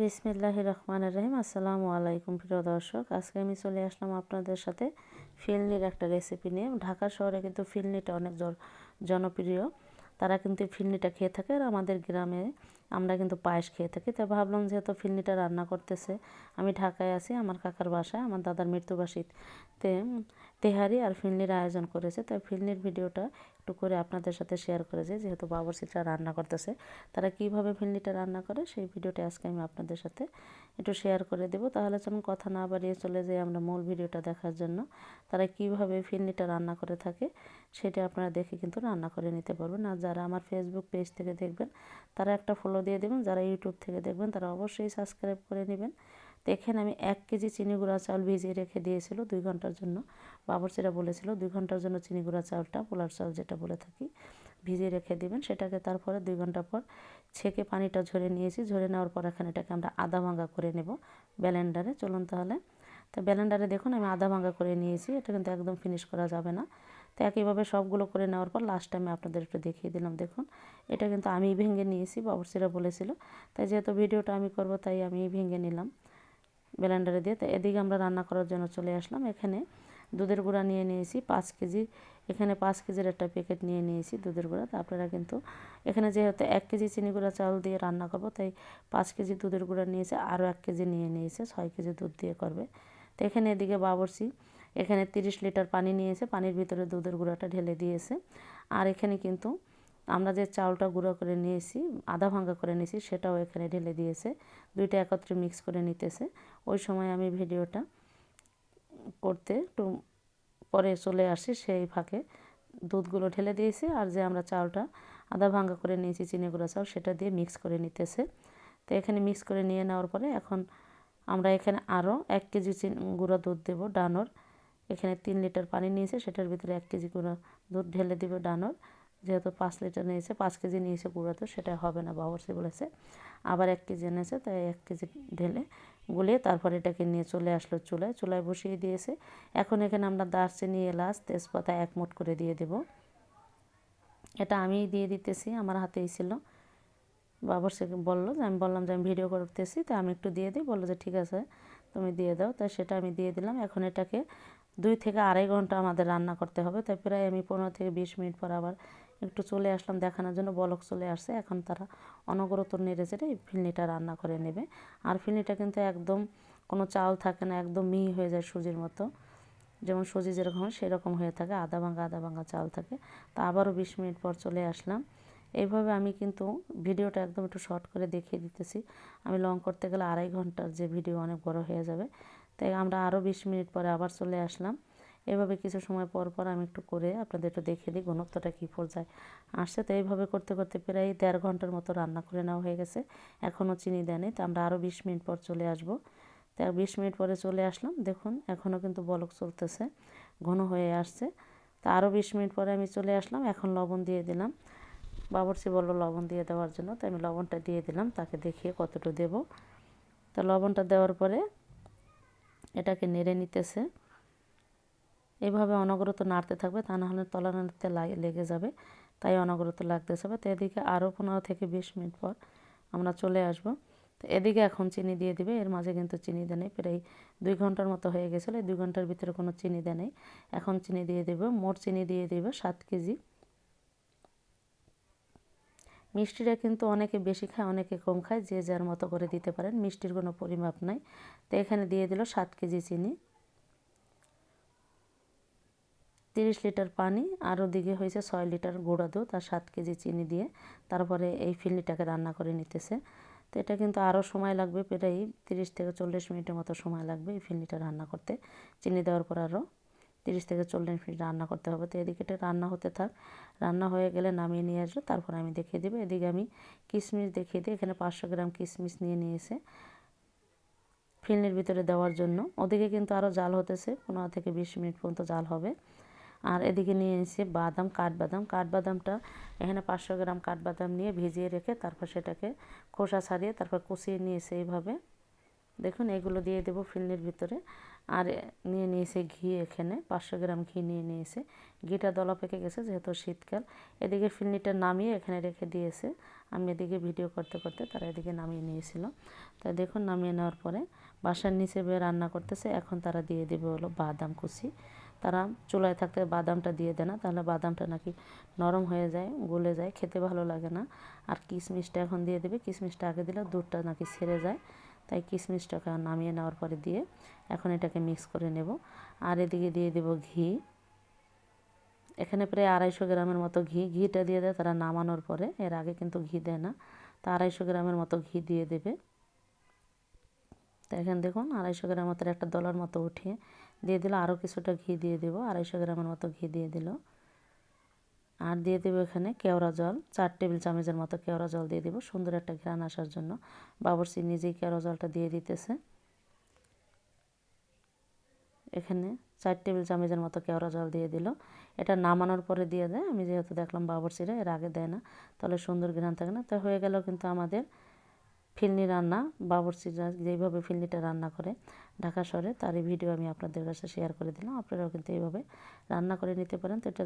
বিসমিল্লাহ রহমান রহিম আসসালামু আলাইকুম প্রিয় দর্শক, আজকে আমি চলে আসলাম আপনাদের সাথে ফিলনির একটা রেসিপি নিয়ে। ঢাকা শহরে কিন্তু ফিলনিটা অনেক জনপ্রিয়। তারা কিন্তু ফিলনিটা খেয়ে থাকে আর আমাদের গ্রামে আমরা কিন্তু পায়েস খেয়ে থাকি। তাই ভাবলাম যেহেতু ফিলনিটা রান্না করতেছে, আমি ঢাকায় আছি, আমার কাকার বাসায়, আমার দাদার মৃত্যুবাসীতে তেহারি আর ফিলনির আয়োজন করেছে। তাই ফিলনির ভিডিওটা একটু করে আপনাদের সাথে শেয়ার করেছে, যেহেতু বাবরচিটা রান্না করতেছে। তারা কীভাবে ফিলনিটা রান্না করে সেই ভিডিওটা আজকে আমি আপনাদের সাথে একটু শেয়ার করে দেবো। তাহলে যেমন কথা না বাড়িয়ে চলে যাই আমরা মূল ভিডিওটা দেখার জন্য। তারা কীভাবে ফিলনিটা রান্না করে থাকে সেটা আপনারা দেখে কিন্তু রান্না করে নিতে পারবেন। আর যারা আমার ফেসবুক পেজ থেকে দেখবেন, তারা একটা ফলো দিয়ে দেবেন। যারা ইউটিউব থেকে দেখবেন, তারা অবশ্যই সাবস্ক্রাইব করে নেবেন। এখানে আমি এক কেজি চিনি গুঁড়া চাউল ভিজিয়ে রেখে দিয়েছিল দুই ঘণ্টার জন্য। বাবরচিরা বলেছিল, দুই ঘণ্টার জন্য চিনি গুঁড়া চাউলটা, পোলার চাউল যেটা বলে থাকি, ভিজিয়ে রেখে দিবেন। সেটাকে তারপরে দুই ঘণ্টা পর ছেঁকে পানিটা ঝরে নিয়েছি। ঝরে নেওয়ার পর এখানে এটাকে আমরা আদা ভাঙ্গা করে নেব ব্যালেন্ডারে। চলুন তাহলে। তো ব্যালেন্ডারে দেখুন, আমি আদা ভাঙ্গা করে নিয়েছি। এটা কিন্তু একদম ফিনিশ করা যাবে না। তো একইভাবে সবগুলো করে নেওয়ার পর লাস্ট টাইমে আপনাদের একটু দেখিয়ে দিলাম। দেখুন, এটা কিন্তু আমি ভেঙে নিয়েছি। বাবরচিরা বলেছিল, তাই যেহেতু ভিডিওটা আমি করব, তাই আমি ভেঙে নিলাম। ব্লেন্ডারে দিয়ে তো এদিকে আমরা রান্না করার জন্য চলে আসলাম। এখানে দুধের গুঁড়া নিয়ে নিয়েছি পাঁচ কেজি। এখানে পাঁচ কেজির একটা প্যাকেট নিয়ে নিয়েছি দুধের গুঁড়া। তো আপনারা কিন্তু এখানে যেহেতু এক কেজি চিনি গুঁড়া চাউল দিয়ে রান্না করব, তাই পাঁচ কেজি দুধের গুঁড়া নিয়েছে, আরও এক কেজি নিয়ে নিয়েছে, ছয় কেজি দুধ দিয়ে করবে। তো এখানে এদিকে বাবরছি এখানে তিরিশ লিটার পানি নিয়েছে, পানির ভিতরে দুধের গুঁড়াটা ঢেলে দিয়েছে। আর এখানে কিন্তু আমরা যে চাউলটা গুঁড়ো করে নিয়েছি আধা ভাঙ্গা করে নিয়েছি, সেটাও এখানে ঢেলে দিয়েছে। দুইটা একত্রে মিক্স করে নিতেছে। ওই সময় আমি ভিডিওটা করতে একটু পরে চলে আসি, সেই ফাঁকে দুধগুলো ঢেলে দিয়েছি। আর যে আমরা চাউলটা আধা ভাঙ্গা করে নিয়েছি, চিনি গুঁড়া চাউল, সেটা দিয়ে মিক্স করে নিতেছে। তো এখানে মিক্স করে নিয়ে নেওয়ার পরে এখন আমরা এখানে আরও এক কেজি গুঁড়া দুধ দেবো ডানোর। এখানে তিন লিটার পানি নিয়েছে, সেটার ভিতরে এক কেজি গুঁড়া দুধ ঢেলে দেবো ডানোর। যেহেতু পাঁচ লিটার নিয়েছে, পাঁচ কেজি নিয়েছে গুঁড়া তো সেটা হবে না বাবরসি বলেছে। আবার এক কেজি এনেছে, তাই এক কেজি ঢেলে গুলিয়ে তারপর এটাকে নিয়ে চলে আসলো চুলায়। চুলায় বসিয়ে দিয়েছে। এখন এখানে আমরা দারচিনি, এলাচ, তেজপাতা এক মুঠ করে দিয়ে দেব। এটা আমিই দিয়ে দিতেছি, আমার হাতেই ছিল। বাবরসি বলল যে, আমি বললাম যে, আমি ভিডিও করতেছি, তো আমি একটু দিয়ে দিই। বলল যে, ঠিক আছে, তুমি দিয়ে দাও। তাই সেটা আমি দিয়ে দিলাম। এখন এটাকে দুই থেকে আড়াই ঘণ্টা আমাদের রান্না করতে হবে। তাই প্রায় আমি পনেরো থেকে বিশ মিনিট পর আবার একটু চলে আসলাম দেখানোর জন্য, বলক চলে আসছে। এখন তারা অনবরত নেড়ে চেড়ে ফিলনিটা রান্না করে নেবে। আর ফিলনিটা কিন্তু একদম কোনো চাল থাকে না, একদম মিহি হয়ে যায় সুজির মতো। যেমন সুজি যেরকম হয়, সেরকম হয়ে থাকে, আদা ভাঙা আদা ভাঙা চাল থাকে। তা আবারও বিশ মিনিট পর চলে আসলাম। এইভাবে আমি কিন্তু ভিডিওটা একদম একটু শর্ট করে দেখিয়ে দিতেছি। আমি লং করতে গেলে আড়াই ঘণ্টার যে ভিডিও অনেক বড় হয়ে যাবে। তাই আমরা আরও বিশ মিনিট পরে আবার চলে আসলাম। এভাবে কিছু সময় পর পর আমি একটু করে আপনাদের একটু দেখিয়ে দিই ঘনত্বটা কী পর্যায়ে আসছে। তো এইভাবে করতে করতে প্রায় দেড় ঘণ্টার মতো রান্না করে নেওয়া হয়ে গেছে। এখনও চিনি দেয়নি, তো আমরা আরও বিশ মিনিট পর চলে আসব। তো বিশ মিনিট পরে চলে আসলাম। দেখুন, এখনও কিন্তু বলক চলতেছে, ঘন হয়ে আসছে। তা আরও বিশ মিনিট পরে আমি চলে আসলাম। এখন লবণ দিয়ে দিলাম। বাবরচি বলল লবণ দিয়ে দেওয়ার জন্য, তো আমি লবণটা দিয়ে দিলাম, তাকে দেখিয়ে কতটুকু দেব। তো লবণটা দেওয়ার পরে এটাকে নেড়ে নিতেছে। এভাবে অনবরত নাড়তে থাকবে, তা না হলে তলা নাড়তে লেগে যাবে। তাই অনবরত লাগতেছে হবে তো এদিকে আরও পনেরো থেকে বিশ মিনিট পর আমরা চলে আসব। তো এদিকে এখন চিনি দিয়ে দিবে। এর মাঝে কিন্তু চিনি দেয় নেই। প্রায় দুই ঘণ্টার মতো হয়ে গেছিল। দুই ঘণ্টার ভিতরে কোনো চিনি দেয় নেই। এখন চিনি দিয়ে দেবে। মোট চিনি দিয়ে দেবে সাত কেজি। মিষ্টিটা কিন্তু অনেকে বেশি খায়, অনেকে কম খায়। যে যার মতো করে দিতে পারেন। মিষ্টির কোনো পরিমাপ নাই। তো এখানে দিয়ে দিল সাত কেজি চিনি। তিরিশ লিটার পানি আর ওদিকে হয়েছে ছয় লিটার গুঁড়া দুধ আর সাত কেজি চিনি দিয়ে তারপরে এই ফিল্লিটাকে রান্না করে নিতেছে। তো এটা কিন্তু আরও সময় লাগবে, প্রায় তিরিশ থেকে চল্লিশ মিনিটের মতো সময় লাগবে এই ফিল্লিটা রান্না করতে। চিনি দেওয়ার পর আরও তিরিশ থেকে চল্লিশ মিনিট রান্না করতে হবে। তো এদিকে এটা রান্না হতে থাক। রান্না হয়ে গেলে নামিয়ে নিয়ে আসবে, তারপর আমি দেখিয়ে দেবো। এদিকে আমি কিশমিশ দেখিয়ে দিই। এখানে পাঁচশো গ্রাম কিশমিশ নিয়ে নিয়েছে ফিল্নির ভিতরে দেওয়ার জন্য। ওদিকে কিন্তু আরও জাল হতেছে, পনেরো থেকে বিশ মিনিট পর্যন্ত জাল হবে। আর এদিকে নিয়ে এসে বাদাম, কাঠবাদাম, কাঠবাদামটা এখানে পাঁচশো গ্রাম কাঠবাদাম নিয়ে ভিজিয়ে রেখে তারপর সেটাকে খোসা ছাড়িয়ে তারপর কষিয়ে নিয়েছে এইভাবে দেখুন এগুলো দিয়ে দেবো ফিল্নির ভিতরে। আর নিয়ে নিয়েছে ঘি এখানে পাঁচশো গ্রাম ঘি নিয়ে নিয়েছে ঘিটা দলা পেকে গেছে যেহেতু শীতকাল। এদিকে ফিল্নিটা নামিয়ে এখানে রেখে দিয়েছে আমি এদিকে ভিডিও করতে করতে তারা এদিকে নামিয়ে নিয়েছিল। তাই দেখুন নামিয়ে নেওয়ার পরে বাসার নিচে বেয়ে রান্না করতেছে, এখন তারা দিয়ে দেবে হলো বাদাম কুচি। তারা চুলায় থাকতে বাদামটা দিয়ে দেয় না, তাহলে বাদামটা নাকি নরম হয়ে যায়, গলে যায়, খেতে ভালো লাগে না। আর কিশমিশটা এখন দিয়ে দেবে, কিশমিশটা আগে দিলে দুধটা নাকি ছেড়ে যায়, তাই কিশমিশটাকে নামিয়ে নেওয়ার পরে দিয়ে এখন এটাকে মিক্স করে নেব। আর এদিকে দিয়ে দেব ঘি। এখানে প্রায় আড়াইশো গ্রামের মতো ঘি, ঘিটা দিয়ে দেয় তারা নামানোর পরে, এর আগে কিন্তু ঘি দেয় না, তা আড়াইশো গ্রামের মতো ঘি দিয়ে দেবে। তো এখানে দেখুন, আড়াইশো গ্রাম মতো একটা দলার মতো উঠিয়ে দিয়ে দিল আরও কিছুটা ঘি দিয়ে দেবো, আড়াইশো গ্রামের মতো ঘি দিয়ে দিল। আর দিয়ে দেবো এখানে কেওড়া জল, চার টেবিল চামচের মতো কেওড়া জল দিয়ে দেবো, সুন্দর একটা ঘ্রাণ আসার জন্য। বাবরসি নিজেই কেওড়া জলটা দিয়ে দিতেছে। এখানে চার টেবিল চামচের মতো কেওড়া জল দিয়ে দিল। এটা নামানোর পরে দিয়ে দেয়, আমি যেহেতু দেখলাম বাবরচিরা, এর আগে দেয় না, তাহলে সুন্দর ঘ্রাণ থাকে না। তো হয়ে গেল কিন্তু আমাদের ফিলনি রান্না। বাবরচিরা যেইভাবে ফিলনিটা রান্না করে ঢাকা শহরে, তারই ভিডিও আমি আপনাদের কাছে শেয়ার করে দিলাম। আপনারাও কিন্তু এইভাবে রান্না করে নিতে পারেন। তো এটা